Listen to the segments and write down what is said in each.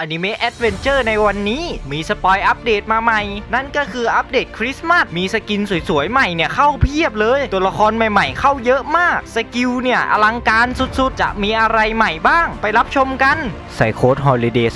อนิเมะแอดเวนเจอร์ในวันนี้ มีสปอยอัปเดตมาใหม่ นั่นก็คืออัปเดตคริสต์มาส มีสกินสวยๆ ใหม่เนี่ยเข้าเพียบเลย ตัวละครใหม่ๆ เข้าเยอะมาก สกิลเนี่ยอลังการสุดๆ จะมีอะไรใหม่บ้าง ไปรับชมกัน ใส่โค้ด Holiday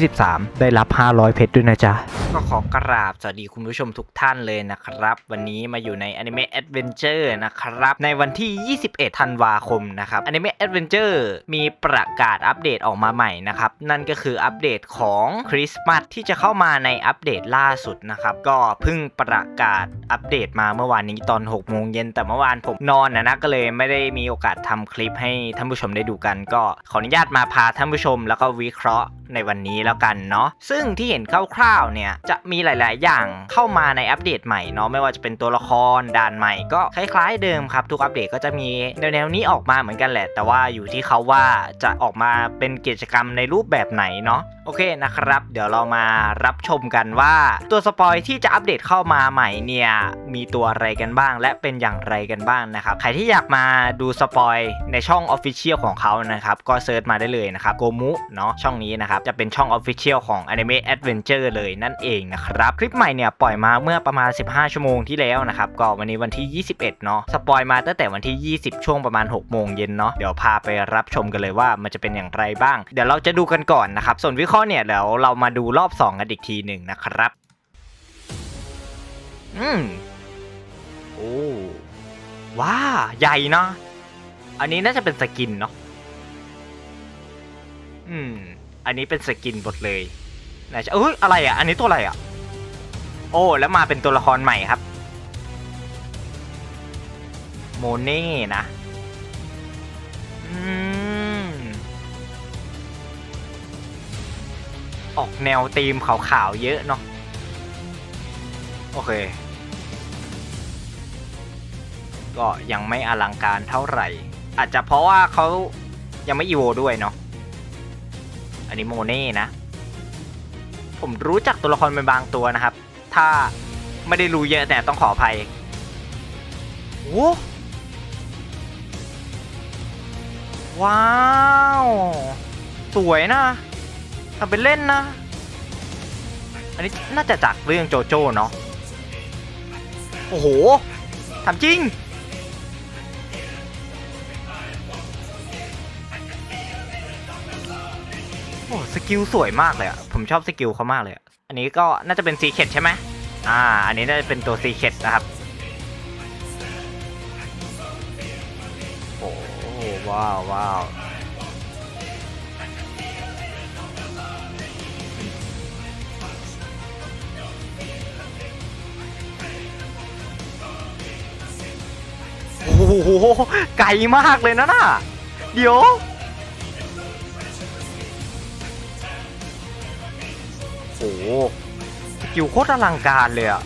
2023 ได้รับ 500 เพชรด้วยนะจ๊ะ ก็ขอกราบสวัสดีคุณผู้ชมทุกท่านเลยนะครับ วันนี้มาอยู่ในอนิเมะแอดเวนเจอร์นะครับ ในวันที่ 21 ธันวาคมนะครับอนิเมะแอดเวนเจอร์มีประกาศอัปเดตออกมาใหม่นะครับ นั่นก็คืออัปเดตของคริสต์มาสที่จะเข้ามาในอัปเดตล่าสุดนะครับ ก็เพิ่งประกาศอัปเดตมาเมื่อวานนี้ตอน6โมงเย็นแต่เมื่อวานผมนอนนะนะก็เลยไม่ได้มีโอกาสทำคลิปให้ท่านผู้ชมได้ดูกัน ก็ขออนุญาตมาพาท่านผู้ชม แล้วก็วิเคราะห์ในวันนี้แล้วกันเนาะซึ่งที่เห็นคร่าวๆเนี่ยจะมีหลาย ๆ อย่างเข้ามาในอัปเดตใหม่เนาะไม่ว่าจะเป็นตัวละครด่านใหม่ก็คล้าย ๆ เดิมครับ ทุกอัปเดตก็จะมีแนวๆนี้ออกมาเหมือนกันแหละ แต่ว่าอยู่ที่เขาว่าจะออกมาเป็นกิจกรรมในรูปแบบไหนเนาะโอเคนะครับ เดี๋ยวเรามารับชมกันว่าตัวสปอยที่จะอัปเดตเข้ามาใหม่เนี่ย มีตัวอะไรกันบ้าง และเป็นอย่างไรกันบ้างนะครับ ใครที่อยากมาดูสปอยในช่อง Official ของเขานะครับ ก็เซิร์ชมาได้เลยนะครับโกมุเนาะช่องนี้นะครับ จะเป็นช่อง Official ของ Anime Adventure เลยนั่นเองนะครับ คลิปใหม่เนี่ยปล่อยมาเมื่อประมาณ 15 ชั่วโมงที่แล้วนะครับ ก็วันนี้วันที่ 21 เนาะสปอยมาตั้งแต่วันที่ 20 ช่วงประมาณ 6 โมงเย็นเนาะเดี๋ยวพาไปรับชมกันเลยว่ามันจะเป็นอย่างไรบ้าง เดี๋ยวเราจะดูกันก่อนนะครับส่วนวิเคราะห์เนี่ยเดี๋ยวเรามาดูรอบ 2 กันอีกทีหนึ่งนะครับ อืม โอ้ว้าใหญ่เนาะอันนี้น่าจะเป็นสกินเนาะอืม อันนี้เป็นสกินหมดเลยน่าจะเอ้ยอะไรอะ อันนี้ตัวอะไรอะ โอ้แล้วมาเป็นตัวละครใหม่ครับ โมเน่นะอืมออกแนวธีมขาวๆเยอะเนาะโอเค ก็ยังไม่อลังการเท่าไหร่ อาจจะเพราะว่าเขายังไม่อีโวด้วยเนาะอันนี้โมเน่นะ ผมรู้จักตัวละครเป็นบางตัวนะครับ ถ้าไม่ได้รู้เยอะแต่ต้องขออภัยโอ้ว้าว สวยนะทำเป็นเล่นนะ อันนี้น่าจะจากเรื่องโจโจ้เนาะ โอ้โหทำจริง สกิลสวยมากเลยอะผมชอบสกิลเขามากเลยอะอันนี้ก็น่าจะเป็นซีเคดใช่ไหมอ่า อันนี้น่าจะเป็นตัวซีเคดนะครับโอ้ว้าวว้าวโอ้โหไกลมากเลยนะน่ะเดี๋ยว สกิลโคตรอลังการเลยอะ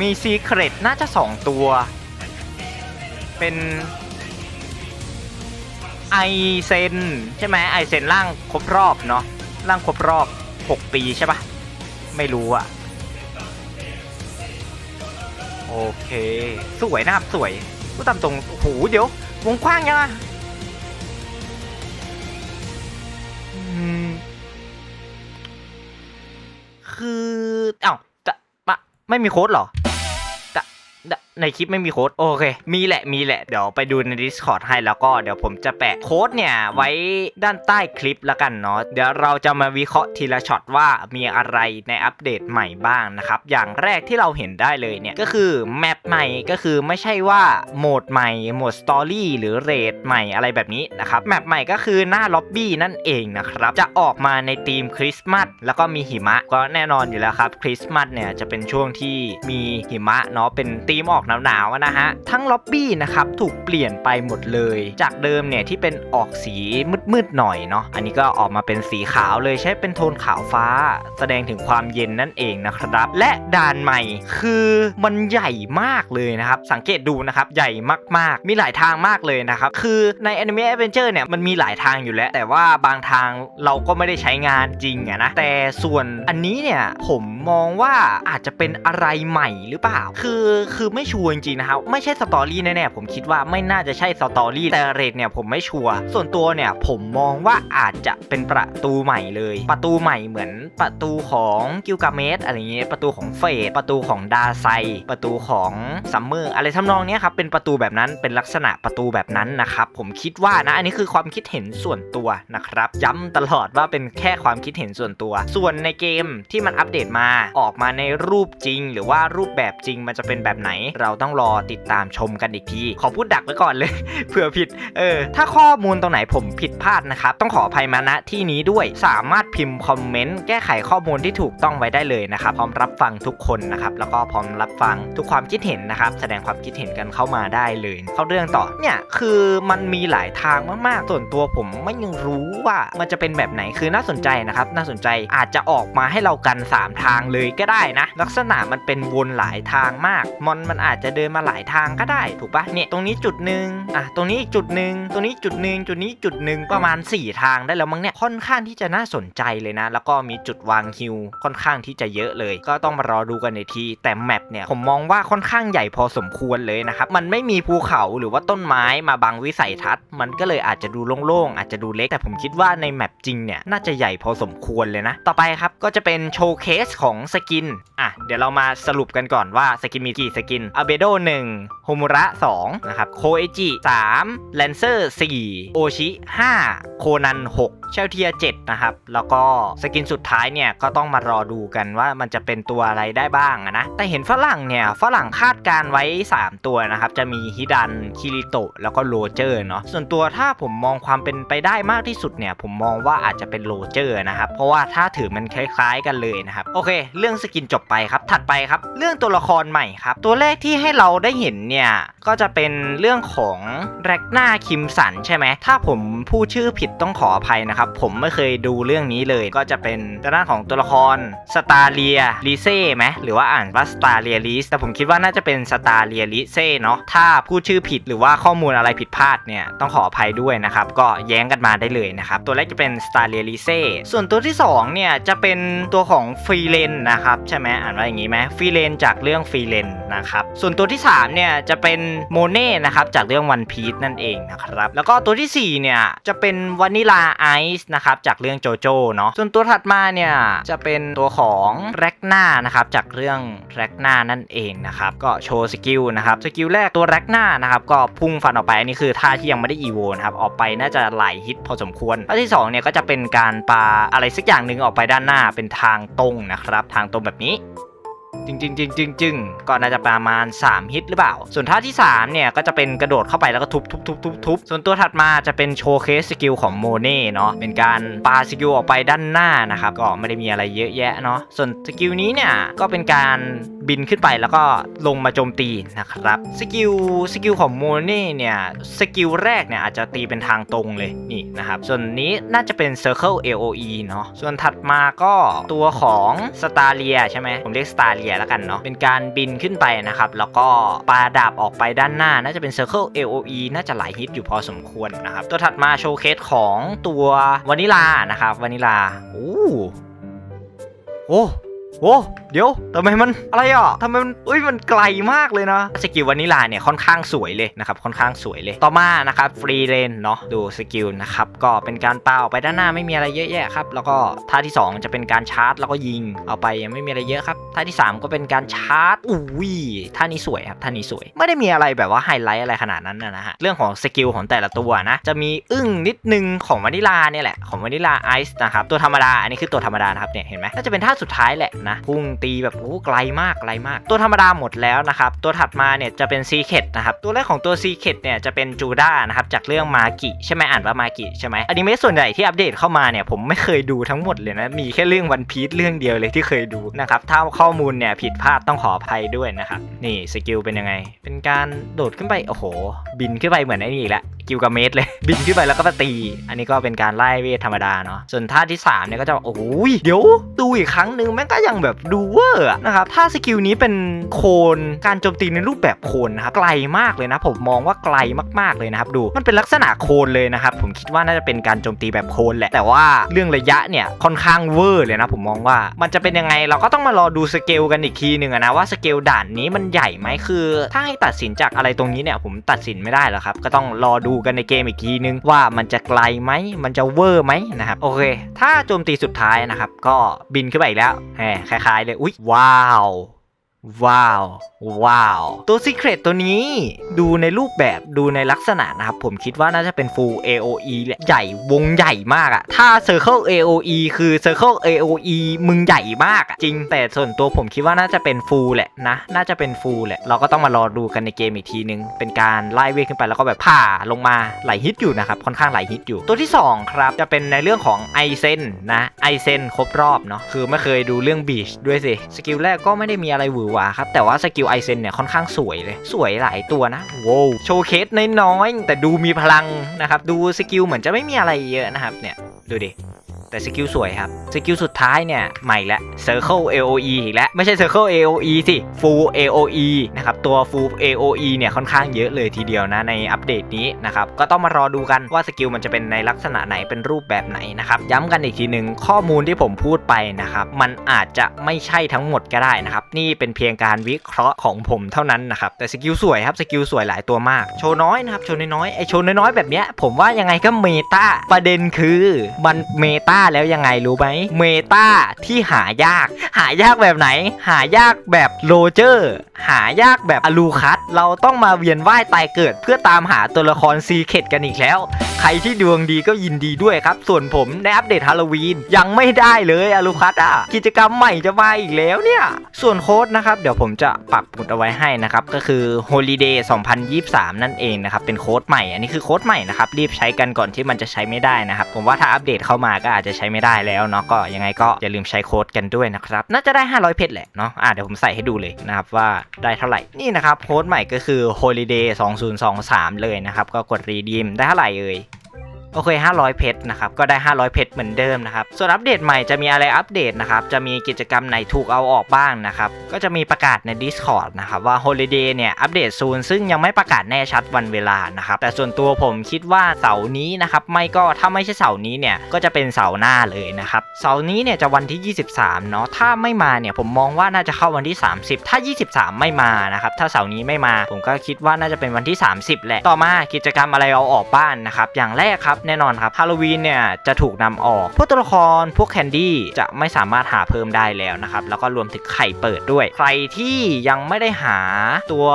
มีซีเครตน่าจะสองตัว เป็นไอเซนใช่ไหมไอเซนร่างครบรอบเนาะร่างครบรอบ 6 ปีใช่ปะไม่รู้อะโอเค สวยนะครับ สวยพูตามตรงโอ้โหเดี๋ยว วงกว้างยังอะ คืออ้าวจะมะไม่มีโค้ดเหรอ ในคลิปไม่มีโค้ดโอเค มีแหละมีแหละ เดี๋ยวไปดูใน Discord ให้แล้วก็เดี๋ยวผมจะแปะโค้ดเนี่ย ไว้ด้านใต้คลิปแล้วกันเนาะเดี๋ยวเราจะมาวิเคราะห์ทีละช็อตว่ามีอะไรในอัปเดตใหม่บ้างนะครับ อย่างแรกที่เราเห็นได้เลยเนี่ย ก็คือแมปใหม่ก็คือไม่ใช่ว่าโหมดใหม่โหมดสตอรี่หรือเรทใหม่อะไรแบบนี้นะครับแมปใหม่ก็คือหน้าล็อบบี้นั่นเองนะครับจะออกมาในธีมคริสต์มาสแล้วก็มีหิมะก็แน่นอนอยู่แล้วครับคริสต์มาสเนี่ยจะเป็นช่วงที่มีหิมะเนาะเป็นธีมออกหนาวๆนะฮะ ทั้งล็อบบี้นะครับถูกเปลี่ยนไปหมดเลย จากเดิมเนี่ยที่เป็นออกสีมืดๆหน่อยเนาะอันนี้ก็ออกมาเป็นสีขาวเลยใช้เป็นโทนขาวฟ้า แสดงถึงความเย็นนั่นเองนะครับ และด่านใหม่คือมันใหญ่มากเลยนะครับ สังเกตดูนะครับใหญ่มากๆ มีหลายทางมากเลยนะครับ คือใน Anime Adventure เนี่ยมันมีหลายทางอยู่แล้ว แต่ว่าบางทางเราก็ไม่ได้ใช้งานจริงอะนะแต่ส่วนอันนี้เนี่ยผมมองว่าอาจจะเป็นอะไรใหม่หรือเปล่า คือคือไม่ชัวร์จริงๆนะครับไม่ใช่สตอรี่แน่ๆผมคิดว่าไม่น่าจะใช่สตอรี่แต่เรทเนี่ยผมไม่ชัวร์ส่วนตัวเนี่ยผมมองว่าอาจจะเป็นประตูใหม่เลย ประตูใหม่เหมือนประตูของกิลกาเมสอะไรเงี้ยประตูของเฟดประตูของดาไซ ประตูของซัมเมอร์อะไรทำนองเนี้ยครับเป็นประตูแบบนั้นเป็นลักษณะประตูแบบนั้นนะครับผมคิดว่านะอันนี้คือความคิดเห็นส่วนตัวนะครับย้ำตลอดว่าเป็นแค่ความคิดเห็นส่วนตัว ส่วนในเกมที่มันอัปเดตมาออกมาในรูปจริง หรือว่ารูปแบบจริงมันจะเป็นแบบไหนเราต้องรอติดตามชมกันอีกที ขอพูดดักไว้ก่อนเลย เผื่อผิด เออ ถ้าข้อมูลตรงไหนผมผิดพลาดนะครับ ต้องขออภัยมาณที่นี้ด้วย สามารถพิมพ์คอมเมนต์แก้ไขข้อมูลที่ถูกต้องไว้ได้เลยนะครับ พร้อมรับฟังทุกคนนะครับ แล้วก็พร้อมรับฟังทุกความคิดเห็นนะครับ แสดงความคิดเห็นกันเข้ามาได้เลย เข้าเรื่องต่อ เนี่ย คือมันมีหลายทางมากๆ ส่วนตัวผมไม่ยังรู้ว่ามันจะเป็นแบบไหน คือน่าสนใจนะครับ น่าสนใจอาจจะออกมาให้เรากัน 3 ทางเลยก็ได้นะ ลักษณะมันเป็นวนหลายทางมาก มอนมันอาจาจจะเดินมาหลายทางก็ได้ถูกปะเนี่ยตรงนี้จุดหนึ่งอะตรงนี้อีกจุดหนึ่งตรงนี้จุดหนึ่งจุดนี้จุดหนึ่งประมาณ 4 ทางได้แล้วมั้งเนี่ยค่อนข้างที่จะน่าสนใจเลยนะ แล้วก็มีจุดวางฮิวค่อนข้างที่จะเยอะเลย ก็ต้องมารอดูกันในที แต่แมปเนี่ยผมมองว่าค่อนข้างใหญ่พอสมควรเลยนะครับมันไม่มีภูเขาหรือว่าต้นไม้มาบังวิสัยทัศน์ มันก็เลยอาจจะดูโล่งๆอาจจะดูเล็กแต่ผมคิดว่าในแมปจริงเนี่ยน่าจะใหญ่พอสมควรเลยนะ ต่อไปครับก็จะเป็นโชว์เคสของสกินอะเดี๋ยวเรามาสรุปกันก่อนว่าสกินมีกี่สกินอเบโด1โฮมุระ2นะครับ โคเอจิ3แลนเซอร์4โอชิ5โคนัน6 เชลเทีย7นะครับ แล้วก็สกินสุดท้ายเนี่ยก็ต้องมารอดูกันว่ามันจะเป็นตัวอะไรได้บ้างนะ แต่เห็นฝรั่งเนี่ยฝรั่งคาดการไว้ 3 ตัวนะครับ จะมีฮิดัน คิริโตะ แล้วก็โรเจอร์เนาะ ส่วนตัวถ้าผมมองความเป็นไปได้มากที่สุดเนี่ย ผมมองว่าอาจจะเป็นโรเจอร์นะครับ เพราะว่าถ้าถือมันคล้ายๆกันเลยนะครับ โอเค เรื่องสกินจบไปครับ ถัดไปครับ เรื่องตัวละครใหม่ครับ ตัวแรกที่ให้เราได้เห็นเนี่ย ก็จะเป็นเรื่องของแร็กนาคิมสันใช่ไหม ถ้าผมพูดชื่อผิดต้องขออภัยนะครับผมไม่เคยดูเรื่องนี้เลยก็จะเป็นด้านของตัวละครสตาเลียลิเซ่ไหมหรือว่าอ่านว่าสตาเลียลิสแต่ผมคิดว่าน่าจะเป็นสตาเลียลิเซ่เนาะถ้าพูดชื่อผิดหรือว่าข้อมูลอะไรผิดพลาดเนี่ยต้องขออภัยด้วยนะครับก็แย้งกันมาได้เลยนะครับตัวแรกจะเป็นสตาเลียลิเซ่ส่วนตัวที่สองเนี่ยจะเป็นตัวของฟรีเลนนะครับใช่ไหมอ่านว่าอย่างนี้ไหมฟรีเลนจากเรื่องฟรีเลนนะครับส่วนตัวที่สามเนี่ยจะเป็นโมเน่นะครับจากเรื่องวันพีชนั่นเองนะครับแล้วก็ตัวที่สี่เนี่ยจะเป็นวานิลาไอซนะครับจากเรื่องโจโจ้เนาะส่วนตัวถัดมาเนี่ยจะเป็นตัวของแร็กนานะครับจากเรื่องแร็กนานั่นเองนะครับก็โชว์สกิลนะครับสกิลแรกตัวแร็กนานะครับก็พุ่งฟันออกไปอันนี้คือท่าที่ยังไม่ได้อีโวนะครับออกไปน่าจะหลายฮิตพอสมควรท่าที่สองเนี่ยก็จะเป็นการปาอะไรสักอย่างหนึ่งออกไปด้านหน้าเป็นทางตรงนะครับทางตรงแบบนี้ จึงจึงจึงจึงจึงก็น่าจะประมาณ 3 ฮิตหรือเปล่า ส่วนท่าที่ 3 เนี่ย ก็จะเป็นกระโดดเข้าไปแล้วก็ทุบทุบทุบทุบทุบส่วนตัวถัดมาจะเป็นโชว์เคสสกิลของโมเน่เนาะเป็นการปาสกิลออกไปด้านหน้านะครับ ก็ไม่ได้มีอะไรเยอะแยะเนาะส่วนสกิลนี้เนี่ยก็เป็นการบินขึ้นไปแล้วก็ลงมาโจมตีนะครับสกิลสกิลของโมเน่เนี่ยสกิลแรกเนี่ยอาจจะตีเป็นทางตรงเลยนี่นะครับส่วนนี้น่าจะเป็น Circle AOE เนาะส่วนถัดมาก็ตัวของสตาเลียใช่ไหมผมเรียกสตาเลียแล้วกันเนาะเป็นการบินขึ้นไปนะครับ แล้วก็ปาดาบออกไปด้านหน้า น่าจะเป็น Circle AOE น่าจะหลายฮิตอยู่พอสมควรนะครับ ตัวถัดมาโชว์เคสของตัววานิลานะครับวานิลาโอ้โอ้ โอ้เดี๋ยวทำไมมันอะไรอะทำไมมันเอ้ยมันไกลมากเลยนะสกิลวานิลาเนี่ยค่อนข้างสวยเลยนะครับค่อนข้างสวยเลยต่อมานะครับฟรีเลนเนาะดูสกิลนะครับก็เป็นการปาออกไปด้านหน้าไม่มีอะไรเยอะแยะครับแล้วก็ท่าที่ 2 จะเป็นการชาร์จ แล้วก็ยิงเอาไปยังไม่มีอะไรเยอะครับท่าที่ 3 ก็เป็นการชาร์จอุ้ยท่านี้สวยครับท่านี้สวย ไม่ได้มีอะไรแบบว่าไฮไลท์อะไรขนาดนั้นนะฮะเรื่องของสกิลของแต่ละตัวนะจะมีอึ้งนิดนึงของวานิลาเนี่ยแหละของวานิลาไอซ์นะครับตัวธรรมดาอันนี้คือตัวธรรมดานะครับเนี่ยเห็นไหมน่าจะเป็นท่าสุดท้ายแหละนะพุ่งตีแบบโอ้ไกลมากไกลมาก ตัวธรรมดาหมดแล้วนะครับ ตัวถัดมาเนี่ยจะเป็นซีเคดนะครับ ตัวแรกของตัวซีเคดเนี่ยจะเป็นจูด้านะครับจากเรื่องมากิใช่ไหมอ่านว่ามากิใช่ไหมอนิเมะส่วนใหญ่ที่อัปเดตเข้ามาเนี่ยผมไม่เคยดูทั้งหมดเลยนะมีแค่เรื่องวันพี e เรื่องเดียวเลยที่เคยดูนะครับถ้าข้อมูลเนี่ยผิดพลาดต้องขออภัยด้วยนะครับนี่สกิลเป็นยังไง เป็นการโดดขึ้นไปโอ้โห บินขึ้นไปเหมือนไอ้นี่อีกแล้วกิลกาเมตเลย บินขึ้นไปแล้วก็มาตี อันนี้ก็เป็นการไล่เวทธรรมดาเนาะส่วนท่าที่3เนี่ยก็จะโอ้โหเดี๋ยวดูอีกครั้งหนึ่งแม่งก็ยังแบบดูเวอร์นะครับถ้าสกิลนี้เป็นโคนการโจมตีในรูปแบบโคนนะครับไกลมากเลยนะ ผมมองว่าไกลมากๆเลยนะครับดูมันเป็นลักษณะโคนเลยนะครับผมคิดว่าน่าจะเป็นการโจมตีแบบโคนแหละแต่ว่าเรื่องระยะเนี่ยค่อนข้างเวอร์เลยนะ ผมมองว่ามันจะเป็นยังไงเราก็ต้องมารอดูสเกลกันอีกทีหนึ่งนะว่าสเกลด่านนี้มันใหญ่ไหมคือ ถ้าให้ตัดสินจากอะไรตรงนี้เนี่ยผมตัดสินไม่ได้หรอกครับก็ต้องรอดูกันในเกมอีกทีนึง ว่ามันจะไกลไหมมันจะเวอร์ไหมนะครับโอเค ถ้าโจมตีสุดท้ายนะครับก็บินขึ้นไปอีกแล้วแหมคล้ายๆเลยอุ๊ยว้าว ว้าว ว้าว ตัว Secret ตัวนี้ ดูในรูปแบบดูในลักษณะนะครับ ผมคิดว่าน่าจะเป็น Full AOE แหละใหญ่วงใหญ่มากอะถ้า Circle AOE คือ Circle AOE มึงใหญ่มากอะจริงแต่ส่วนตัวผมคิดว่าน่าจะเป็น Full แหละนะ น่าจะเป็น Full แหละ เราก็ต้องมารอดูกันในเกมอีกทีนึง เป็นการไล่เวทขึ้นไปแล้วก็แบบผ่าลงมาไหลฮิตอยู่นะครับ ค่อนข้างไหลฮิตอยู่ ตัวที่ 2 ครับ จะเป็นในเรื่องของไอเซนนะไอเซนครบรอบเนาะคือไม่เคยดูเรื่องบีชด้วยสิสกิลแรกก็ไม่ได้มีอะไรหวือวาครับ แต่ว่าสกิลไอเซนเนี่ยค่อนข้างสวยเลย สวยหลายตัวนะโว้โชว์เคสน้อยๆแต่ดูมีพลังนะครับ ดูสกิลเหมือนจะไม่มีอะไรเยอะนะครับเนี่ยดูดิ แต่สกิลสวยครับ สกิลสุดท้ายเนี่ยใหม่ละ Circle AOE อีกแล้ว ไม่ใช่ Circle AOE สิ Full AOE นะครับ ตัว Full AOE เนี่ยค่อนข้างเยอะเลยทีเดียวนะในอัปเดตนี้นะครับ ก็ต้องมารอดูกันว่าสกิลมันจะเป็นในลักษณะไหนเป็นรูปแบบไหนนะครับ ย้ำกันอีกทีหนึ่งข้อมูลที่ผมพูดไปนะครับ มันอาจจะไม่ใช่ทั้งหมดก็ได้นะครับ นี่เป็นเพียงการวิเคราะห์ของผมเท่านั้นนะครับ แต่สกิลสวยครับ สกิลสวยหลายตัวมาก โชว์น้อยนะครับ โชว์น้อยๆ ไอโชว์น้อยๆแบบเนี้ยผมว่ายังไงก็เมตาประเด็นคือมันเมตาแล้วยังไงรู้ไหมเมตาที่หายาก หายากแบบไหน หายากแบบโรเจอร์ หายากแบบอลูคัสเราต้องมาเวียนว่ายตายเกิด เพื่อตามหาตัวละครซีเคดกันอีกแล้ว ใครที่ดวงดีก็ยินดีด้วยครับ ส่วนผมในอัปเดตฮาโลวีนยังไม่ได้เลยอลูคัสอะกิจกรรมใหม่จะมาอีกแล้วเนี่ย ส่วนโค้ดนะครับ เดี๋ยวผมจะปักหมุดเอาไว้ให้นะครับ ก็คือ Holiday 2023 นั่นเองนะครับเป็นโค้ดใหม่ อันนี้คือโค้ดใหม่นะครับรีบใช้กันก่อนที่มันจะใช้ไม่ได้นะครับผมว่าถ้าอัปเดตเข้ามาก็อาจจะใช้ไม่ได้แล้วเนาะก็ยังไงก็อย่าลืมใช้โค้ดกันด้วยนะครับน่าจะได้ 500 เพชรแหละเนาะอะเดี๋ยวผมใส่ให้ดูเลยนะครับว่าได้เท่าไหร่นี่นะครับโค้ดใหม่ก็คือ Holiday 2023 เลยนะครับก็กดรีดิมได้เท่าไหร่เอ่ย โอเค 500 เพชรนะครับ ก็ได้ 500 เพชรเหมือนเดิมนะครับ ส่วนอัปเดตใหม่จะมีอะไรอัปเดตนะครับ จะมีกิจกรรมไหนถูกเอาออกบ้างนะครับ ก็จะมีประกาศใน Discord นะครับ ว่า Holiday เนี่ยอัปเดตซูนซึ่งยังไม่ประกาศแน่ชัดวันเวลานะครับ แต่ส่วนตัวผมคิดว่าเสาร์นี้นะครับ ไม่ก็ถ้าไม่ใช่เสาร์นี้เนี่ย ก็จะเป็นเสาร์หน้าเลยนะครับ เสาร์นี้เนี่ยจะวันที่ 23 เนาะ ถ้าไม่มาเนี่ยผมมองว่าน่าจะเข้าวันที่ 30 ถ้า 23 ไม่มานะครับ ถ้าเสาร์นี้ไม่มา ผมก็คิดว่าน่าจะเป็นวันที่ 30 แหละ ต่อมากิจกรรมอะไรเอาออกบ้านนะครับ อย่างแรกครับแน่นอนครับฮาโลวีนเนี่ยจะถูกนำออกพวกตัวละครพวกแคนดี้จะไม่สามารถหาเพิ่มได้แล้วนะครับแล้วก็รวมถึงไข่เปิดด้วย ใครที่ยังไม่ได้หาตัว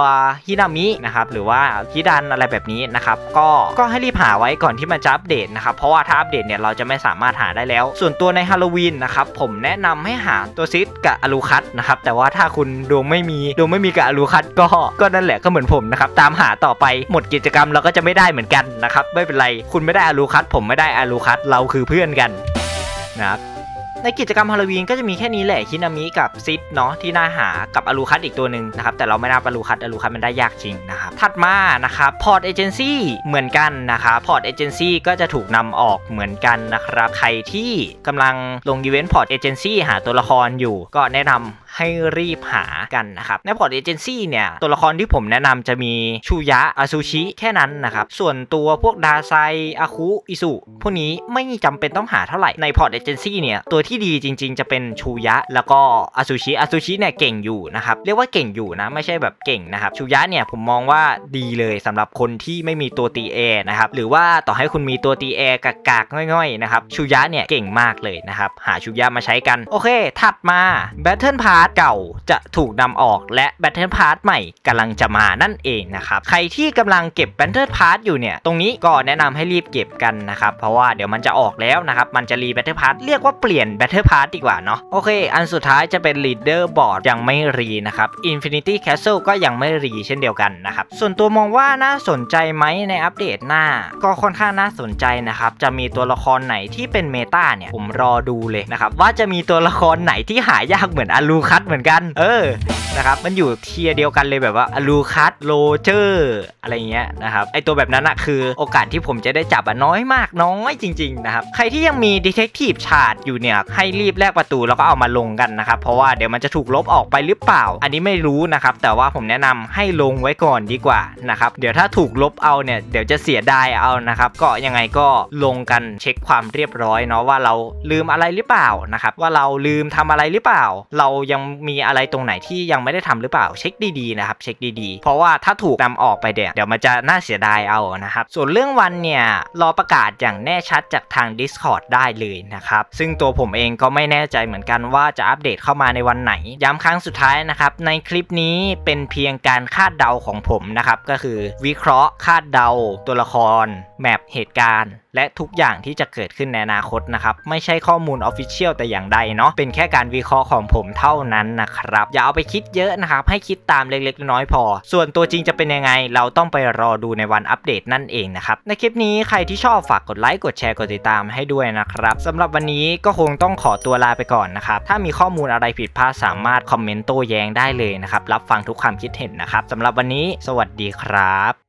ฮินามินะครับหรือว่าฮิดันอะไรแบบนี้นะครับก็ก็ให้รีบหาไว้ก่อนที่มันจะอัปเดตนะครับเพราะว่าถ้าอัปเดตเนี่ยเราจะไม่สามารถหาได้แล้ว ส่วนตัวในฮาโลวีนนะครับผมแนะนำให้หาตัวซิดกับอลูคัตนะครับแต่ว่าถ้าคุณดวงไม่มีดวงไม่มีกับอลูคัตก็ก็นั่นแหละก็เหมือนผมนะครับตามหาต่อไปหมดกิจกรรมเราก็จะไม่ได้เหมือนกันนะครับไม่เป็นไรคุณไม่ได้อลูคัสผมไม่ได้อาลูคัสเราคือเพื่อนกันนะครับ ในกิจกรรมฮาโลวีนก็จะมีแค่นี้แหละฮินามิกับซิดเนาะที่น่าหากับอลูคัตอีกตัวหนึ่งนะครับแต่เราไม่นับอลูคัตอลูคัตมันได้ยากจริงนะครับถัดมานะครับพอร์ตเอเจนซี่เหมือนกันนะครับพอร์ตเอเจนซี่ก็จะถูกนำออกเหมือนกันนะครับใครที่กำลังลงอีเวนต์พอร์ตเอเจนซี่หาตัวละครอยู่ ก็แนะนำให้รีบหากันนะครับในพอร์ตเอเจนซี่เนี่ยตัวละครที่ผมแนะนำจะมีชูยะอาซูชิแค่นั้นนะครับส่วนตัวพวกดาไซอาคุอิสุพวกนี้ไม่จำเป็นต้องหาเท่าไหร่ในพอร์ตเอเจนซี่เนี่ยตัวที่ดีจริง ๆ จะเป็นชูยะ แล้วก็อาซูชิอาซูชิเนี่ยเก่งอยู่นะครับ เรียกว่าเก่งอยู่นะ ไม่ใช่แบบเก่งนะครับ ชูยะเนี่ยผมมองว่าดีเลยสำหรับคนที่ไม่มีตัวตีแอร์นะครับ หรือว่าต่อให้คุณมีตัวตีแอร์กากๆง่อยๆนะครับ ชูยะเนี่ยเก่งมากเลยนะครับ หาชูยะมาใช้กัน โอเค ถัดมา Battle Pass เก่าจะถูกนำออกและ Battle Pass ใหม่กำลังจะมานั่นเองนะครับ ใครที่กำลังเก็บ Battle Pass อยู่เนี่ย ตรงนี้ก็แนะนำให้รีบเก็บกันนะครับ เพราะว่าเดี๋ยวมันจะออกแล้วนะครับ มันจะรี Battle Pass เรียกว่าเปลี่ยน Battle Pass ดีกว่าเนาะโอเค อันสุดท้ายจะเป็น Leader Board ยังไม่รีนะครับ Infinity Castle ก็ยังไม่รีเช่นเดียวกันนะครับส่วนตัวมองว่าน่าสนใจไหมในอัปเดตหน้า ก็ค่อนข้างน่าสนใจนะครับจะมีตัวละครไหนที่เป็นเมตาเนี่ยผมรอดูเลยนะครับว่าจะมีตัวละครไหนที่หายากเหมือนอารูคัตเหมือนกัน เออ นะครับมันอยู่เทียร์เดียวกันเลยแบบว่าลูคัสโรเจอร์อะไรเงี้ยนะครับไอตัวแบบนั้นอะคือโอกาสที่ผมจะได้จับอะน้อยมากน้อยจริงๆนะครับใครที่ยังมีดีเทคทีฟชาร์ดอยู่เนี่ยให้รีบแลกประตูแล้วก็เอามาลงกันนะครับเพราะว่าเดี๋ยวมันจะถูกลบออกไปหรือเปล่า อันนี้ไม่รู้นะครับแต่ว่าผมแนะนำให้ลงไว้ก่อนดีกว่านะครับเดี๋ยวถ้าถูกลบเอาเนี่ยเดี๋ยวจะเสียดายเอานะครับก็ยังไงก็ลงกันเช็คความเรียบร้อยเนาะว่าเราลืมอะไรหรือเปล่านะครับว่าเราลืมทำอะไรหรือเปล่า เรายังมีอะไรตรงไหนที่ยังไม่ได้ทำหรือเปล่าเช็คดีๆนะครับเช็คดีๆ เพราะว่าถ้าถูกนำออกไปเดี๋ยวเดี๋ยวมันจะน่าเสียดายเอานะครับส่วนเรื่องวันเนี่ยรอประกาศอย่างแน่ชัดจากทาง Discord ได้เลยนะครับซึ่งตัวผมเองก็ไม่แน่ใจเหมือนกันว่าจะอัปเดตเข้ามาในวันไหน ย้ำครั้งสุดท้ายนะครับในคลิปนี้เป็นเพียงการคาดเดาของผมนะครับก็คือวิเคราะห์คาดเดาตัวละครแมปเหตุการณ์ และทุกอย่างที่จะเกิดขึ้นในอนาคตนะครับ ไม่ใช่ข้อมูลออฟฟิเชียลแต่อย่างใดเนาะเป็นแค่การวิเคราะห์ของผมเท่านั้นนะครับ อย่าเอาไปคิดเยอะนะครับ ให้คิดตามเล็กๆ น้อยๆพอ ส่วนตัวจริงจะเป็นยังไง เราต้องไปรอดูในวันอัปเดตนั่นเองนะครับในคลิปนี้ใครที่ชอบฝากกดไลค์กดแชร์กดติดตามให้ด้วยนะครับสำหรับวันนี้ก็คงต้องขอตัวลาไปก่อนนะครับถ้ามีข้อมูลอะไรผิดพลาดสามารถคอมเมนต์โต้แย้งได้เลยนะครับรับฟังทุกความคิดเห็นนะครับสำหรับวันนี้ สวัสดีครับ